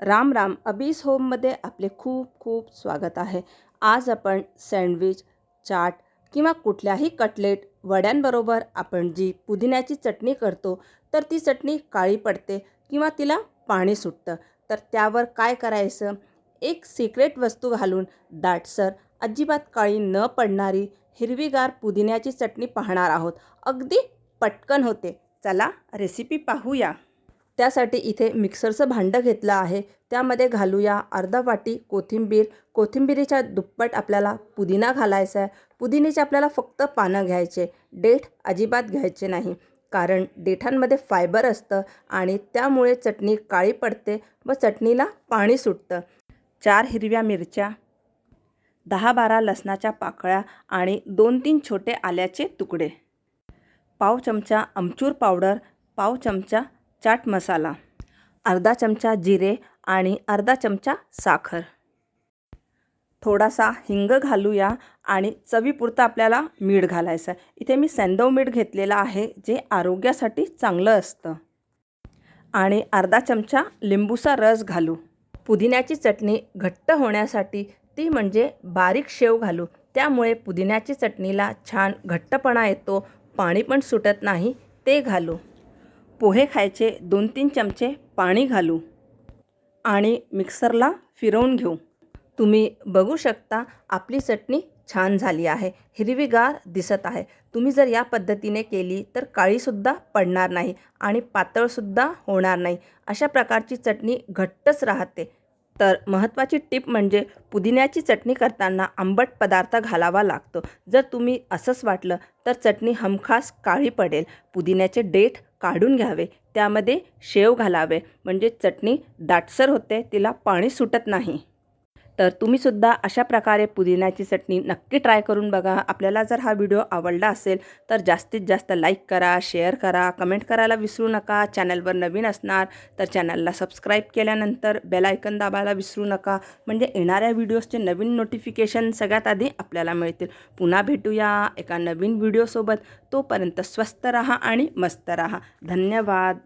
राम राम अबीस होममध्ये आपले खूप खूप स्वागत आहे. आज आपण सँडविच चाट किंवा कुठल्याही कटलेट वड्यांबरोबर आपण जी पुदिन्याची चटणी करतो तर ती चटणी काळी पडते किंवा तिला पाणी सुटतं. तर त्यावर काय करायचं? एक सिक्रेट वस्तू घालून दाटसर अजिबात काळी न पडणारी हिरवीगार पुदिन्याची चटणी पाहणार आहोत. अगदी पटकन होते. चला रेसिपी पाहूया. त्यासाठी इथे मिक्सरचं भांडं घेतलं आहे. त्यामध्ये घालूया अर्धा वाटी कोथिंबीर. कोथिंबिरीच्या दुप्पट आपल्याला पुदिना घालायचा आहे. पुदिनेचे आपल्याला फक्त पानं घ्यायचे. देठ अजिबात घ्यायचे नाही. कारण देठांमध्ये फायबर असतं आणि त्यामुळे चटणी काळी पडते व चटणीला पाणी सुटतं. चार हिरव्या मिरच्या दहा बारा लसणाच्या पाकळ्या आणि दोन तीन छोटे आल्याचे तुकडे. पाव चमचा आमचूर पावडर पाव चमचा चाट मसाला अर्धा चमचा जिरे आणि अर्धा चमचा साखर. थोडासा हिंग घालूया आणि चवीपुरतं आपल्याला मीठ घालायचं. आहे इथे मी सेंदव मीठ घेतलेलं आहे जे आरोग्यासाठी चांगलं असतं. आणि अर्धा चमचा लिंबूचा रस घालू. पुदिन्याची चटणी घट्ट होण्यासाठी ती म्हणजे बारीक शेव घालू. त्यामुळे पुदिन्याची चटणीला छान घट्टपणा येतो पाणी पण सुटत नाही ते घालू. पोहे खायचे दोन तीन चमचे पाणी घालू आणि मिक्सरला फिरवून घेऊ. तुम्ही बघू शकता आपली चटणी छान झाली आहे हिरवीगार दिसत आहे. तुम्ही जर या पद्धतीने केली तर काळीसुद्धा पडणार नाही आणि पातळसुद्धा होणार नाही. अशा प्रकारची चटणी घट्टच राहते. तर महत्त्वाची टीप म्हणजे पुदिन्याची चटणी करताना आंबट पदार्थ घालावा लागतो. जर तुम्ही असंच वाटलं तर चटणी हमखास काळी पडेल. पुदिन्याचे देठ काढून घ्यावे. त्यामध्ये शेव घालावे. म्हणजे चटणी दाटसर होते तिला पाणी सुटत नाही. तर तुम्हीसुद्धा अशा प्रकारे पुदिन्याची चटणी नक्की ट्राय करून बघा. आपल्याला जर हा व्हिडिओ आवडला असेल तर जास्तीत जास्त लाईक करा शेअर करा कमेंट करायला विसरू नका. चॅनलवर नवीन असणार तर चॅनलला सबस्क्राईब केल्यानंतर बेलायकन दाबायला विसरू नका. म्हणजे येणाऱ्या व्हिडिओजचे नवीन नोटिफिकेशन सगळ्यात आधी आपल्याला मिळतील. पुन्हा भेटूया एका नवीन व्हिडिओसोबत. तोपर्यंत स्वस्त रहा आणि मस्त रहा. धन्यवाद.